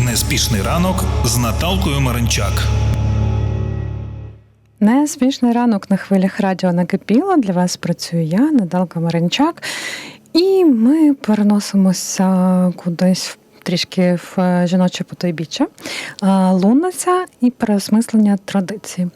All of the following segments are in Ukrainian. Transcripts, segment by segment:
Неспішний ранок з Наталкою Маринчак. Неспішний ранок на хвилях радіо накипіло. Для вас працюю я, Наталка Маринчак. І ми переносимося кудись в- трішки в е, жіноче потойбіччя. Лунниця і переосмислення традицій.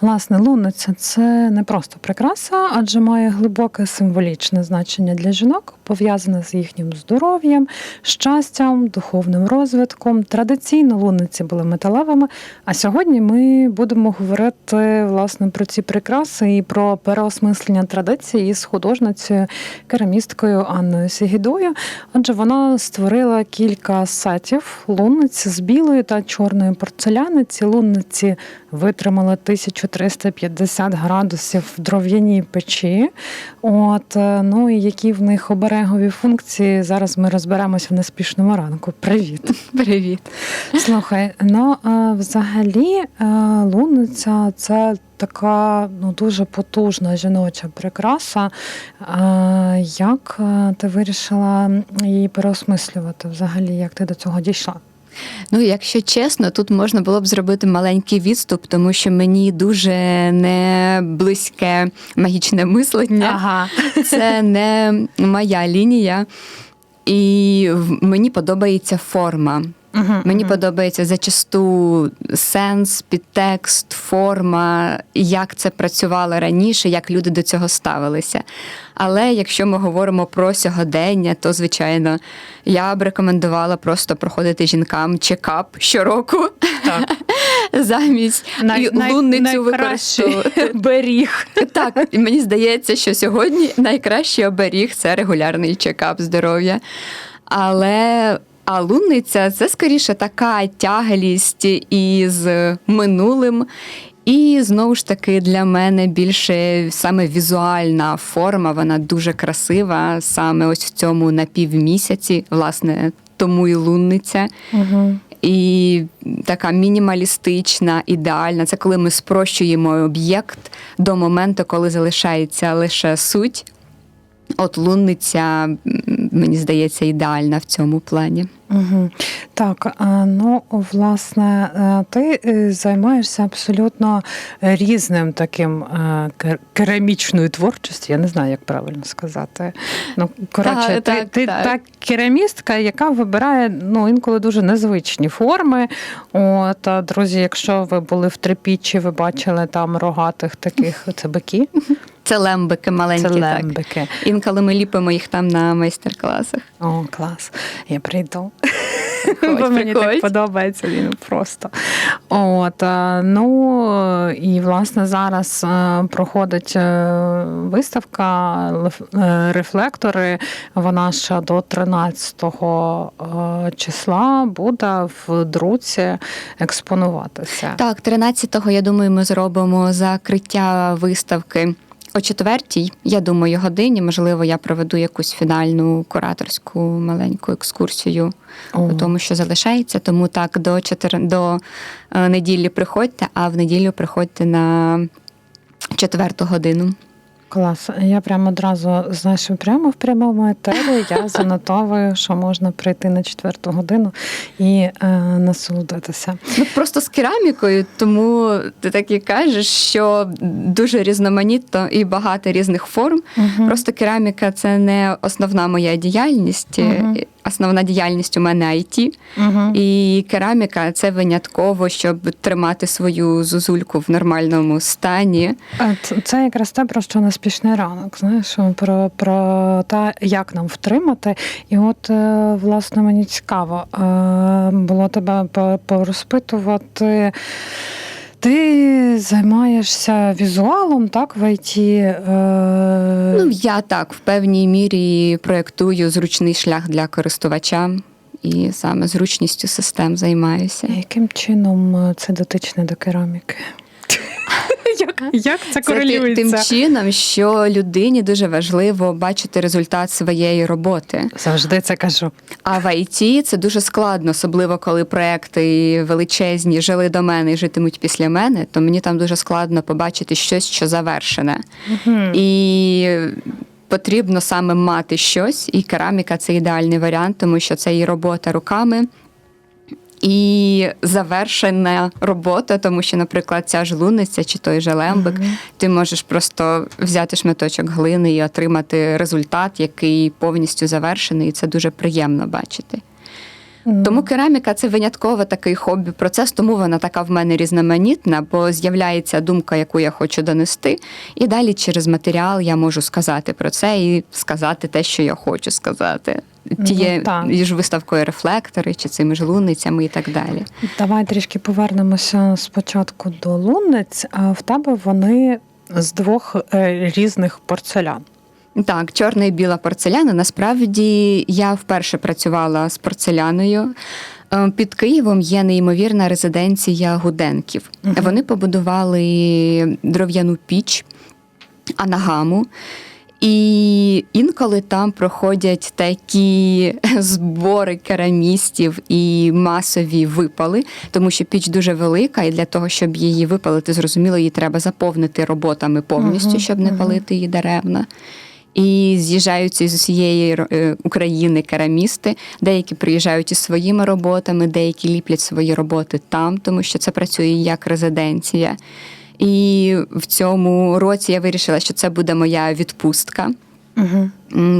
Власне, лунниця це не просто прикраса, адже має глибоке символічне значення для жінок, пов'язане з їхнім здоров'ям, щастям, духовним розвитком. Традиційно лунниці були металевими. А сьогодні ми будемо говорити власне про ці прикраси і про переосмислення традицій із художницею керамісткою Анною Сігідою. Адже вона створила кілька сетів лунниці з білої та чорної порцеляни. Ці лунниці витримали 1350 градусів в дров'яній печі. От е, ну і які в них оберегові функції. Зараз ми розберемося в неспішному ранку. Привіт. Привіт. Слухай, ну е, взагалі е, лунниця це така ну дуже потужна жіноча прикраса. Як ти вирішила її переосмислювати? Взагалі, як ти до цього дійшла? Ну, якщо чесно, тут можна було б зробити маленький відступ, тому що мені дуже не близьке магічне мислення. Ага. Це не моя лінія. І мені подобається форма. Мені подобається зачасту сенс, підтекст, форма, як це працювало раніше, як люди до цього ставилися. Але якщо ми говоримо про сьогодення, то звичайно я б рекомендувала просто проходити жінкам чекап щороку Так. замість і лунницю використовувати. беріг. Так, мені здається, що сьогодні найкращий оберіг це регулярний чекап здоров'я. Але а лунниця це скоріше така тяглість із минулим. І знову ж таки для мене більше саме візуальна форма, вона дуже красива, саме ось в цьому напівмісяці, власне, тому і лунниця. Угу. І така мінімалістична, ідеальна. Це коли ми спрощуємо об'єкт до моменту, коли залишається лише суть. От лунниця, мені здається, ідеальна в цьому плані. Угу. Так, ну власне, е, ти е, займаєшся абсолютно різним таким е, кер- керамічною творчістю. Я не знаю, як правильно сказати. Ну, коротше, Так, ти, так, ти так. та керамістка, яка вибирає ну, інколи дуже незвичні форми. От, а, друзі, якщо ви були в трипіччі, ви бачили там рогатих таких це бики, Це лембики маленькі. це так. Інколи ми ліпимо їх там на майстер-класах. О, клас. Я прийду. Бо мені так подобається він просто. От, е, ну і власне зараз е, проходить е, виставка рефлектори. Вона ще до 13 е, числа буде в друці експонуватися. Так, 13-го, я думаю, ми зробимо закриття виставки. О четвертій, я думаю, годині, можливо, я проведу якусь фінальну кураторську маленьку екскурсію О. по тому, що залишається. Тому так, до 4, до е, неділі приходьте, а в неділю приходьте на четверту годину. Клас. Я прямо одразу знаєш, прямо в прямому етері я занотовую, що можна прийти на четверту годину і е, насолодитися. Ну просто з керамікою, тому ти так і кажеш, що дуже різноманітно і багато різних форм. Угу. Просто кераміка це не основна моя діяльність. Мгм. Основна діяльність у мене IT. Мгм. І кераміка це винятково, щоб тримати свою зозульку в нормальному стані. Це якраз те, про що неспішний ранок. Знаєш, про, про те, як нам втримати. І от, е, власне, мені цікаво е, було тебе порозпитувати. Ти займаєшся візуалом, так, в ІТ? Е, Ну я так в певній мірі проєктую зручний шлях для користувача. І саме зручністю систем займаюся. Яким чином е, це дотичне до кераміки? Як, як це Це тим чином, що людині дуже важливо бачити результат своєї роботи. Завжди це кажу. А в ІТ це дуже складно, особливо коли проекти величезні жили до мене і житимуть після мене, то мені там дуже складно побачити щось, що завершене. І потрібно саме мати щось, і кераміка це ідеальний варіант, тому що це і робота руками. І завершена робота, тому що, наприклад, ця ж луниця чи той же лембик, ти можеш просто взяти шматочок глини і отримати результат, який повністю завершений, і це дуже приємно бачити. Тому кераміка це винятково такий хобі процес, тому вона така в мене різноманітна, бо з'являється думка, яку я хочу донести, і далі через матеріал я можу сказати про це і сказати те, що я хочу сказати. Тіє Ну, ж виставкою рефлектори, чи цими ж луницями і так далі. Давай трішки повернемося спочатку до лунниць. А в тебе вони з двох е, різних порцелян. Так, чорна і біла порцеляна. Насправді я вперше працювала з порцеляною. Е, Під Києвом є неймовірна резиденція Гуденків. Вони побудували дров'яну піч, анагаму. І інколи там проходять такі збори керамістів і масові випали, тому що піч дуже велика, і для того, щоб її випалити, зрозуміло, її треба заповнити роботами повністю, щоб не палити її даремно. І з'їжджаються з усієї е, України керамісти. Деякі приїжджають із своїми роботами, деякі ліплять свої роботи там, тому що це працює як резиденція. І в цьому році я вирішила, що це буде моя відпустка. Угу.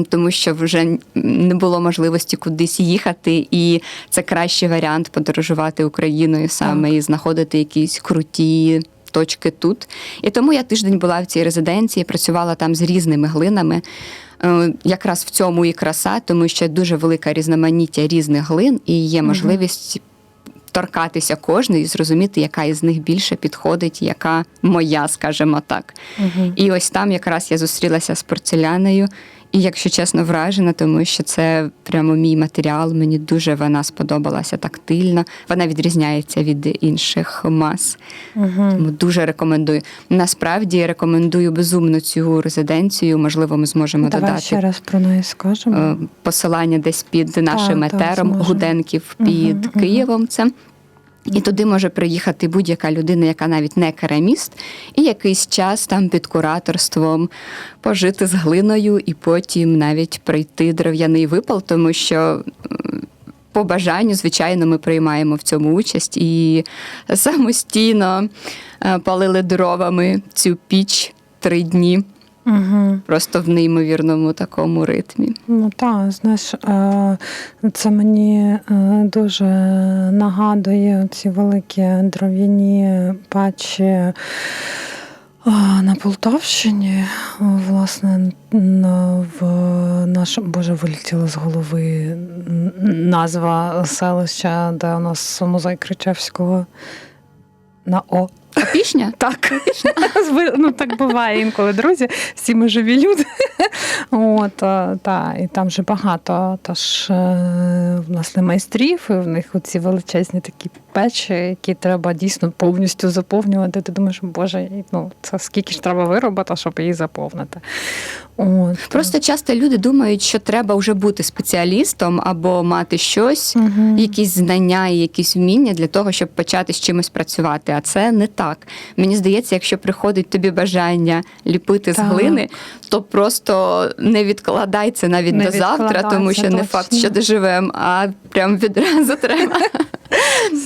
Тому що вже не було можливості кудись їхати, і це кращий варіант подорожувати Україною саме і знаходити якісь круті точки тут. І тому я тиждень була в цій резиденції, працювала там з різними глинами. Е, Якраз в цьому і краса, тому що дуже велика різноманіття різних глин, і є можливість торкатися кожної і зрозуміти, яка із них більше підходить, яка моя, скажімо так. Угу. І ось там якраз я зустрілася з порцеляною. І, якщо чесно, вражена, тому що це прямо мій матеріал. Мені дуже вона сподобалася тактильно. Вона відрізняється від інших мас. Угу. Тому дуже рекомендую. Насправді рекомендую безумно цю резиденцію. Можливо, ми зможемо Давай додати ще раз про неї скажемо. е, посилання десь під нашим так, етером. Гуденків під мгм. Києвом. Це. І туди може приїхати будь-яка людина, яка навіть не кераміст, і якийсь час там під кураторством пожити з глиною, і потім навіть пройти дерев'яний випал, тому що по бажанню, звичайно, ми приймаємо в цьому участь і самостійно е, палили дровами цю піч три дні, Угу. просто в неймовірному такому ритмі. Ну так, знаєш, е, це мені е, дуже нагадує ці великі дров'яні печі е, на Полтавщині. Власне, в нашому боже, вилетіла з голови назва селища, де у нас музей Кричевського на О. Опішня? Так, Ви- ну так буває інколи, друзі. Всі ми живі люди. От, та, і там же багато тож, е, власне, майстрів, і в них оці величезні такі печі, які треба дійсно повністю заповнювати. Ти думаєш, боже, ну це скільки ж треба виробити, щоб її заповнити. От. Просто часто люди думають, що треба вже бути спеціалістом або мати щось, Мгм. якісь знання і якісь вміння для того, щоб почати з чимось працювати. А це не так. Мені здається, якщо приходить тобі бажання ліпити Так. з глини, то просто не відкладай це навіть Не до завтра, тому що не факт, що доживемо, а прям відразу треба.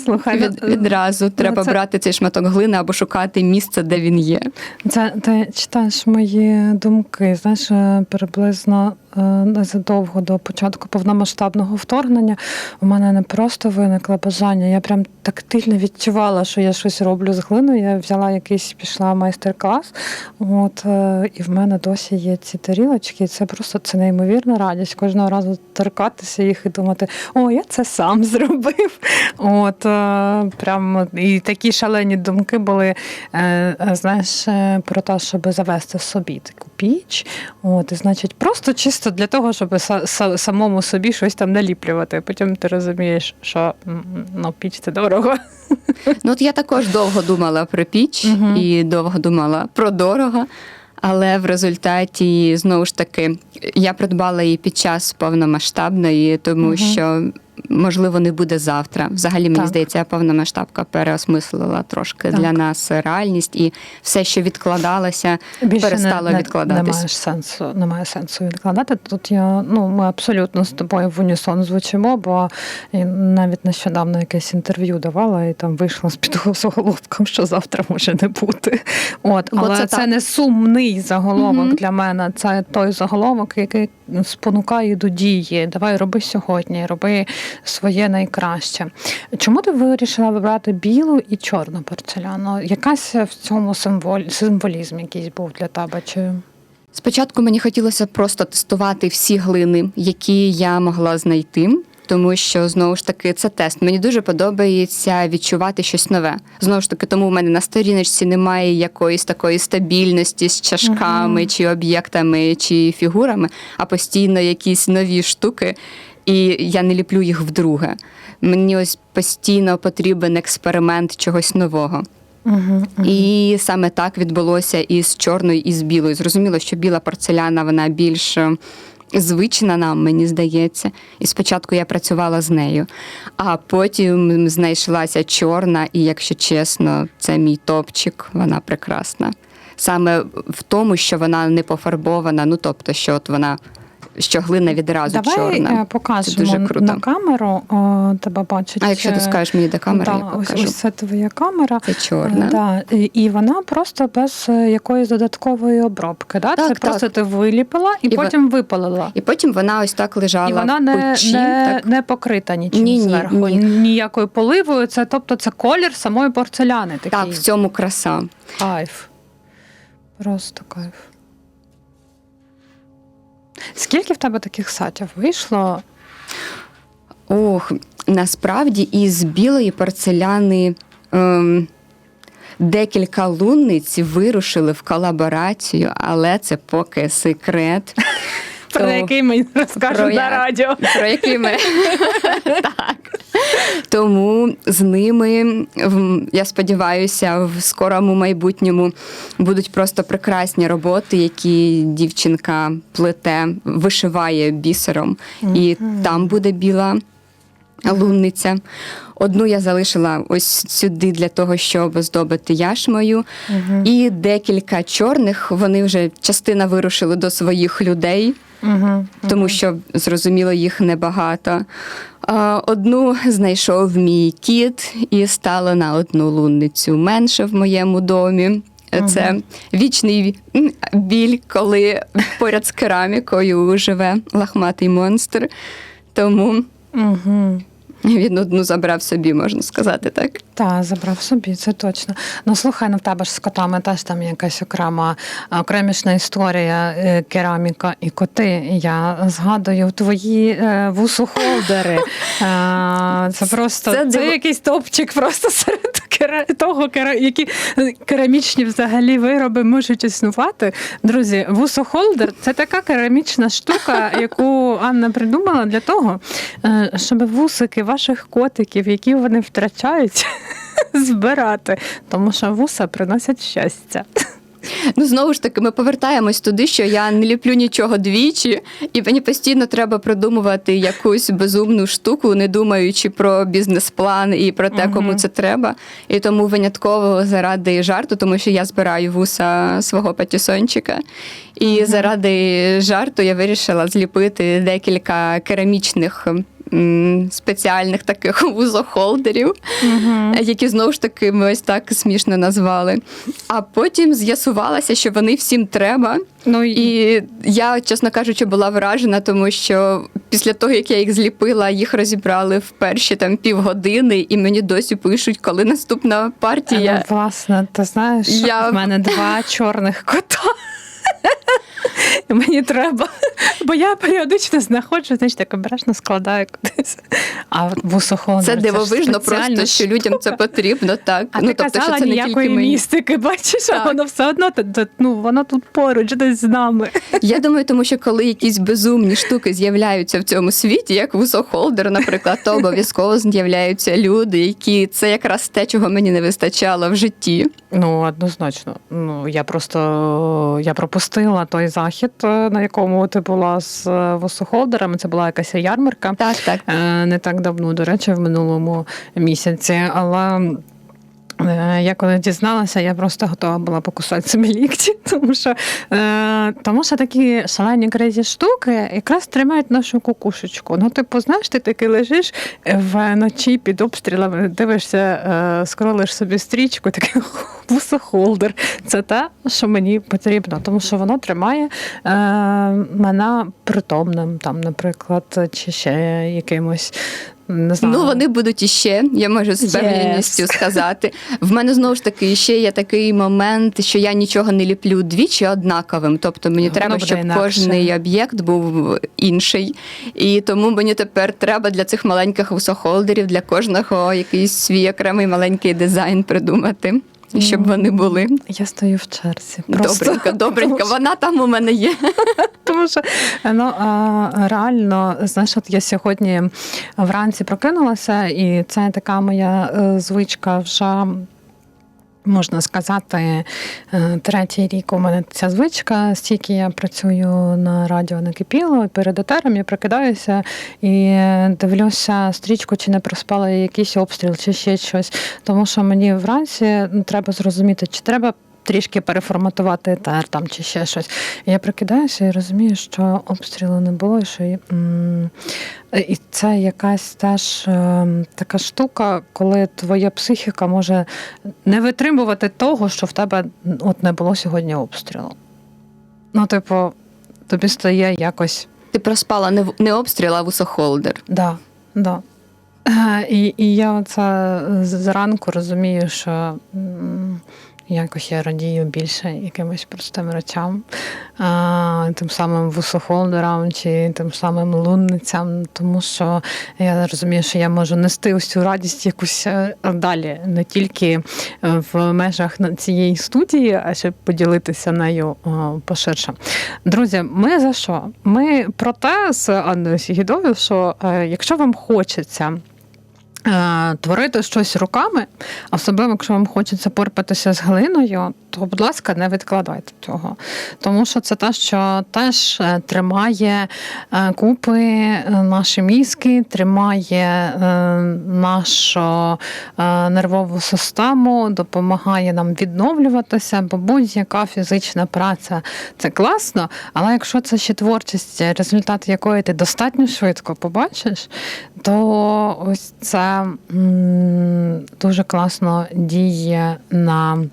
Слухай, Від, ну, відразу треба це- брати цей шматок глини або шукати місце, де він є. Це ти читаєш мої думки. Знаєш, приблизно незадовго до початку повномасштабного вторгнення у мене не просто виникло бажання. Я прям тактильно відчувала, що я щось роблю з глиною. Я взяла якийсь, пішла майстер-клас. От е, і в мене досі є ці тарілочки. Це просто це неймовірна радість. Кожного разу торкатися їх і думати, о, я це сам зробив. От е, прям і такі шалені думки були, е, е, знаєш, е, про те, щоб завести собі таку піч. От, і значить, просто чисто для того, щоб са- са- самому собі щось там наліплювати. Потім ти розумієш, що ну, піч це дорого. Ну, от я також довго думала про піч угу. і довго думала про дорого. Але в результаті знову ж таки я придбала її під час повномасштабної, тому угу. що можливо, не буде завтра. Взагалі, мені Так. здається, повномасштабка переосмислила трошки Так. для нас реальність, і все, що відкладалося, перестало не, відкладатись. Немає сенсу, немає сенсу відкладати. Тут я ну ми абсолютно з тобою в унісон звучимо, бо навіть нещодавно якесь інтерв'ю давала і там вийшла з під заголовком, що завтра може не бути. От, Бо але це це, не сумний заголовок Мгм. для мене. Це той заголовок, який спонукає до дії. Давай роби сьогодні, роби своє найкраще. Чому ти вирішила вибрати білу і чорну порцеляну? Якась в цьому символь, символізм якийсь був для тебе? Чи Спочатку мені хотілося просто тестувати всі глини, які я могла знайти. Тому що знову ж таки це тест. Мені дуже подобається відчувати щось нове. Знову ж таки, тому в мене на сторіночці немає якоїсь такої стабільності з чашками, Мгм. чи об'єктами, чи фігурами, а постійно якісь нові штуки, і я не ліплю їх вдруге. Мені ось постійно потрібен експеримент чогось нового. угу, І саме так відбулося і з чорною, і з білою. Зрозуміло, що біла порцеляна вона більш е, звична нам, мені здається. І спочатку я працювала з нею, а потім знайшлася чорна, і якщо чесно, це мій топчик, вона прекрасна. Саме в тому, що вона не пофарбована, ну тобто, що от вона. Що глина відразу Давай чорна. е, Це дуже круто. на камеру. О, тебе бачить. А якщо ти е, скажеш мені до камери, да, я ось, покажу. ось це твоя камера. Це чорна. Е, Да, і- і вона просто без якоїсь додаткової обробки. Да? Так, це так. просто ти виліпила і, І потім випалила. І потім вона ось так лежала І вона в не, печі. не, так. не покрита нічим Ні-ні, ні. ніякою поливою. Це тобто це колір самої порцеляни. Такий Так, в цьому краса. кайф. Просто кайф. Скільки в тебе таких сатів вийшло? Ох, насправді із білої порцеляни ем, декілька лунниць вирушили в колаборацію, але це поки секрет. Про який ми розкажемо на радіо. Про які ми так. Тому з ними я сподіваюся, в скорому майбутньому будуть просто прекрасні роботи, які дівчинка плете, вишиває бісером, і там буде біла. Лунниця. Одну я залишила ось сюди для того, щоб оздобити яшмою. І декілька чорних вони вже частина вирушили до своїх людей Угу. тому що зрозуміло їх небагато. Одну знайшов мій кіт і стала на одну лунницю менше в моєму домі. Це вічний біль, коли поряд з керамікою живе лахматий монстр. Тому Угу. він одну забрав собі, можна сказати так. Та, забрав собі, це точно. Ну слухай, ну в тебе ж з котами теж там якась окрема окремішна історія е, кераміка і коти. Я згадую твої е, вусохолдери. Е, Це просто Це це, диво- якийсь топчик просто серед. Того, кера... які керамічні взагалі вироби можуть існувати. Друзі, вусохолдер це така керамічна штука, яку Анна придумала для того, е, щоб вусики ваших котиків, які вони втрачають, збирати. Тому що вуса приносять щастя. Ну, знову ж таки, ми повертаємось туди, що я не ліплю нічого двічі, і мені постійно треба придумувати якусь безумну штуку, не думаючи про бізнес-план і про те, кому це треба. І тому винятково заради жарту, тому що я збираю вуса свого патісончика. І заради жарту я вирішила зліпити декілька керамічних. Спеціальних таких вузохолдерів, які знову ж таки ми ось так смішно назвали. А потім з'ясувалося, що вони всім треба. Ну І я, чесно кажучи, була вражена, тому що після того, як я їх зліпила, їх розібрали в перші там півгодини, і мені досі пишуть, коли наступна партія. Ну, власне, ти знаєш, Я- в мене два чорних кота. Мені треба, бо я періодично знаходжу, знаєш, так обережно складаю кудись. А вусохолдер Це дивовижно, спеціальна просто що людям це потрібно, так. А ну, ти тобто, казала що це не ніякої тільки мені. містики, бачиш, а воно все одно ну, воно тут поруч, десь з нами. Я думаю, тому що коли якісь безумні штуки з'являються в цьому світі, як вусохолдер, наприклад, то обов'язково з'являються люди, які це якраз те, чого мені не вистачало в житті. Ну, однозначно. Ну, я просто я пропустила той захід, е, на якому ти була з е. Це була якась ярмарка. Так, так. Е, Не так давно, до речі, в минулому місяці. Але я коли дізналася, я просто готова була покусати собі лікті, тому що, е, тому що такі шалені крезі штуки якраз тримають нашу кукушечку. Ну, типу, знаєш, ти таки лежиш вночі під обстрілами, дивишся, е, скролиш собі стрічку, такий вусохолдер. Це те, що мені потрібно, тому що воно тримає е, мене притомним, там, наприклад, чи ще якимось. Не знаю. Ну, вони будуть іще, я можу з Yes. сказати. В мене знову ж таки ще є такий момент, що я нічого не ліплю двічі однаковим. Тобто мені Воно треба, щоб інакше. кожний об'єкт був інший. І тому мені тепер треба для цих маленьких усохолдерів, для кожного якийсь свій окремий маленький дизайн придумати, щоб вони були. Я стою в черзі. Просто. Добренько, добренько. Вона там у мене є. Тому що ну, а, реально, знаєш, от я сьогодні вранці прокинулася, і це така моя е, звичка вже. Можна сказати, е, третій рік у мене ця звичка. Стільки я працюю на радіо накипіло, перед етером я прокидаюся і дивлюся стрічку, чи не проспала якийсь обстріл, чи ще щось. Тому що мені вранці ну, треба зрозуміти, чи треба трішки переформатувати етер там чи ще щось. Я прикидаюся і розумію, що обстрілу не було, і що і це якась теж е, така штука, коли твоя психіка може не витримувати того, що в тебе от не було сьогодні обстрілу. Ну, типу, тобі стає якось. Ти проспала не, в- не обстріл, а вусохолдер. Да, да. Е, І, і я оце зранку розумію, що якось я радію більше якимось простим речам, а, тим самим вусохолдерам чи тим самим лунницям, тому що я розумію, що я можу нести ось цю радість якусь е, далі, не тільки е, в межах цієї студії, а ще поділитися нею е, поширше. Друзі, ми за що? Ми про те з Анною Сігідою, що якщо вам хочеться. Е, Творити щось руками, особливо, якщо вам хочеться порпатися з глиною, то, будь ласка, не відкладайте цього. Тому що це те, що теж е, тримає е, купи наші мізки, тримає нашу нервову систему, допомагає нам відновлюватися, бо будь-яка фізична праця це класно, але якщо це ще творчість, результат якої ти достатньо швидко побачиш, то ось це дуже класно діє на.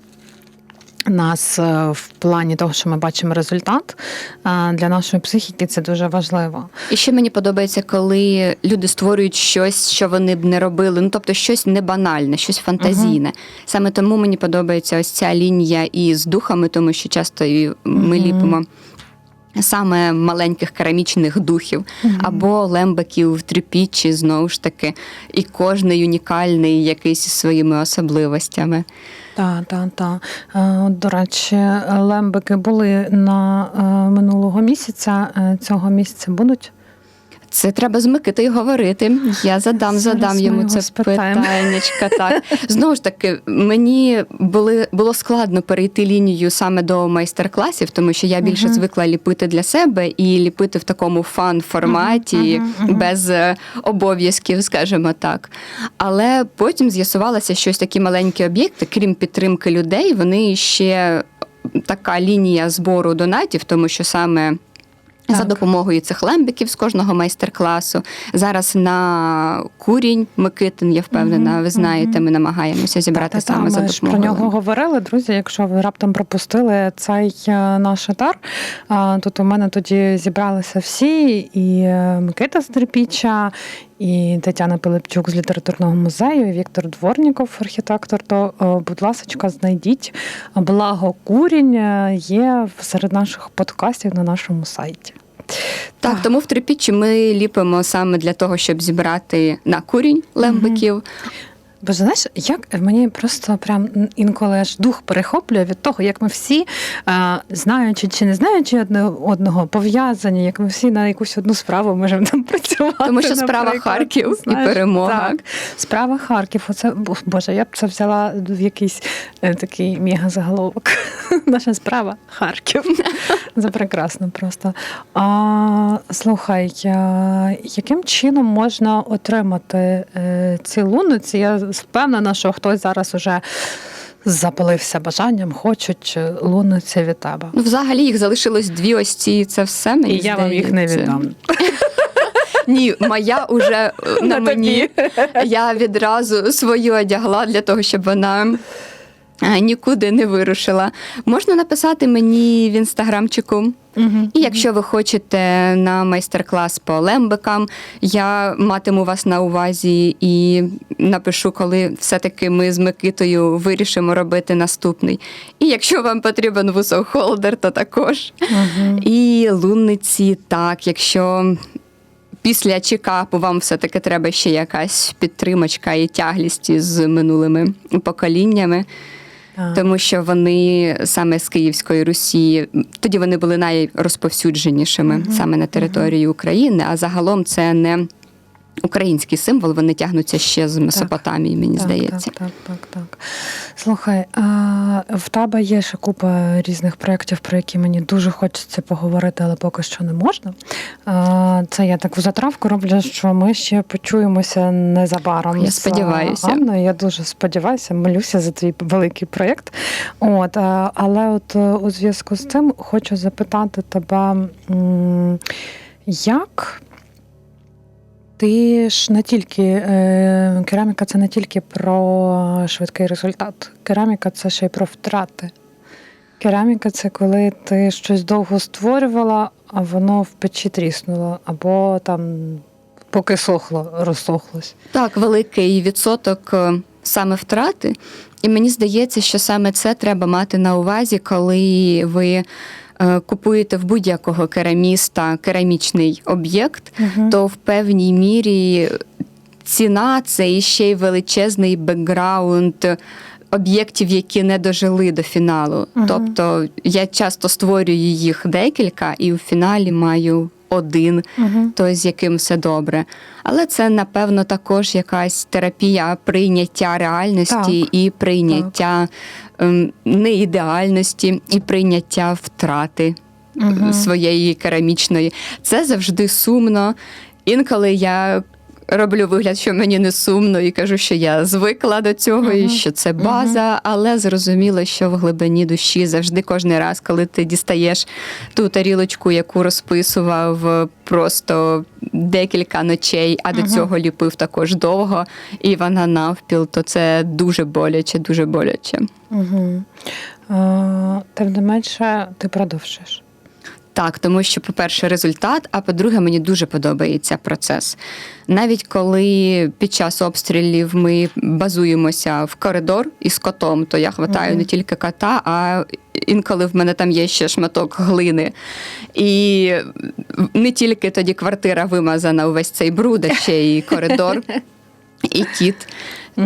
Нас е, в плані того, що ми бачимо результат е, для нашої психіки, це дуже важливо. І ще мені подобається, коли люди створюють щось, що вони б не робили. Ну тобто щось не банальне, щось фантазійне. Саме тому мені подобається ось ця лінія і з духами, тому що часто і ми Мгм. ліпимо. Саме маленьких керамічних духів або лембиків в трипічі, знову ж таки, і кожний унікальний якийсь своїми особливостями. Так, так, так. До речі, лембики були на е, минулого місяця. Е, Цього місяця будуть. Це треба з Микитою говорити. Я задам, Зараз задам йому це питаннячка. Так знову ж таки, мені були було складно перейти лінію саме до майстер-класів, тому що я більше Мгм. звикла ліпити для себе і ліпити в такому фан-форматі, мгм, мгм. без е, обов'язків, скажімо так. Але потім з'ясувалося, що ось такі маленькі об'єкти, крім підтримки людей, вони ще така лінія збору донатів, тому що саме. За допомогою цих лембиків з кожного майстер-класу. Зараз на курінь Микитин, я впевнена, ви знаєте, ми намагаємося зібрати Та-та-та, саме за ми про нього говорили, друзі. Якщо ви раптом пропустили цей е, наш етар, тут у мене тоді зібралися всі, і е, Микита з Трипіча, і Тетяна Пилипчук з літературного музею, і Віктор Дворніков, архітектор. То, е, будь ласка, знайдіть благо курінь е, є серед наших подкастів на нашому сайті. Так, тому в трипічі ми ліпимо саме для того, щоб зібрати на курінь лембиків. Бо знаєш, як мені просто прям інколи аж дух перехоплює від того, як ми всі, знаючи чи не знаючи одне одного, пов'язані, як ми всі на якусь одну справу можемо там працювати. Тому що справа. Харків і перемога. Так, справа Харків. Оце Боже, я б це взяла в якийсь е, такий мега-заголовок. Наша справа Харків. Це прекрасно просто. А, слухай, яким чином можна отримати е, ці луниці? Я впевнена, що хтось зараз уже запалився бажанням, хочуть лунуться луниці від тебе. Ну, взагалі їх залишилось дві ось ці, це все мені І я вам їх не віддам. Ні, моя уже е, на мені. Я відразу свою одягла для того, щоб вона е, нікуди не вирушила. Можна написати мені в інстаграмчику. Мгм. І якщо ви хочете на майстер-клас по лембикам, я матиму вас на увазі і напишу, коли все-таки ми з Микитою вирішимо робити наступний. І якщо вам потрібен вусохолдер, то також. Мгм. І лунниці, так, якщо після чекапу вам все-таки треба ще якась підтримочка і тяглість із минулими поколіннями. Тому що вони саме з Київської Русі, тоді вони були найрозповсюдженішими саме на території України, а загалом це не український символ, вони тягнуться ще з Месопотамії, мені Так, здається. Так, так, так, так. Слухай, а в тебе є ще купа різних проєктів, про які мені дуже хочеться поговорити, але поки що не можна. А, Це я так в затравку роблю, що ми ще почуємося незабаром. Я з сподіваюся. Анною. Я дуже сподіваюся, молюся за твій великий проєкт. От, але от е, у зв'язку з цим хочу запитати тебе, як. Ти ж не тільки е, кераміка це не тільки про швидкий результат. Кераміка це ще й про втрати. Кераміка це коли ти щось довго створювала, а воно в печі тріснуло, або там поки сохло, розсохлось. Так, великий відсоток е, саме втрати. І мені здається, що саме це треба мати на увазі, коли ви купуєте в будь-якого кераміста керамічний об'єкт, угу. то в певній мірі ціна це іще й величезний бекграунд об'єктів, які не дожили до фіналу. Мгм. Тобто я часто створюю їх декілька, і в фіналі маю один угу. той, з яким все добре. Але це, напевно, також якась терапія прийняття реальності Так. і прийняття так. неідеальності, і прийняття втрати угу. своєї керамічної. Це завжди сумно. Інколи я. Роблю вигляд, що мені не сумно, і кажу, що я звикла до цього, і що це база, але зрозуміло, що в глибині душі завжди кожен раз, коли ти дістаєш ту тарілочку, яку розписував просто декілька ночей, а до цього ліпив також довго, і вона навпіл, то це дуже боляче, дуже боляче. Угу. Тим не менше, ти продовжиш. Так, тому що, по-перше, результат, а по-друге, мені дуже подобається процес. Навіть коли під час обстрілів ми базуємося в коридор із котом, то я хватаю Мгм. не тільки кота, а інколи в мене там є ще шматок глини. І не тільки тоді квартира вимазана увесь цей бруд, а ще й коридор, і кіт.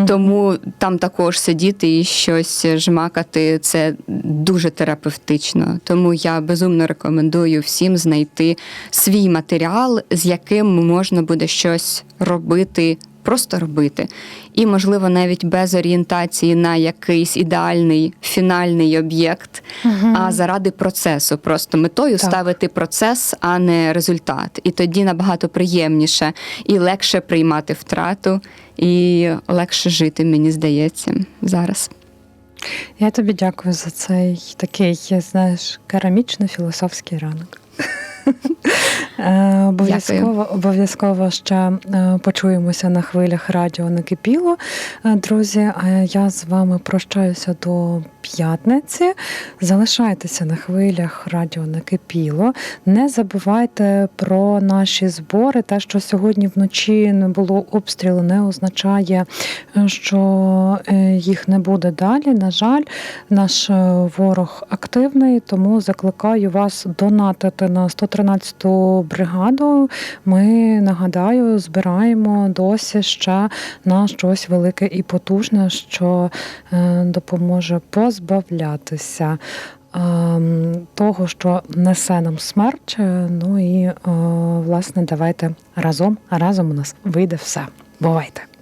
Тому там також сидіти і щось жмакати це дуже терапевтично. Тому я безумно рекомендую всім знайти свій матеріал, з яким можна буде щось робити. Просто робити. І, можливо, навіть без орієнтації на якийсь ідеальний фінальний об'єкт, Мгм. а заради процесу. Просто метою Так. ставити процес, а не результат. І тоді набагато приємніше і легше приймати втрату, і легше жити, мені здається, зараз. Я тобі дякую за цей такий, знаєш, керамічно-філософський ранок. Е, Обов'язково, обов'язково ще е, почуємося на хвилях радіо накипіло. Е, Друзі, а я з вами прощаюся до п'ятниці. Залишайтеся на хвилях радіо накипіло. Не забувайте про наші збори. Те, що сьогодні вночі не було обстрілу, не означає, що їх не буде далі. На жаль, наш ворог активний, тому закликаю вас донатити на 113-ту бригаду ми нагадаю, збираємо досі ще на щось велике і потужне, що е, допоможе позбавлятися. ем, Того, що несе нам смерть, Е, ну і е, власне давайте разом, разом у нас вийде все. Бувайте!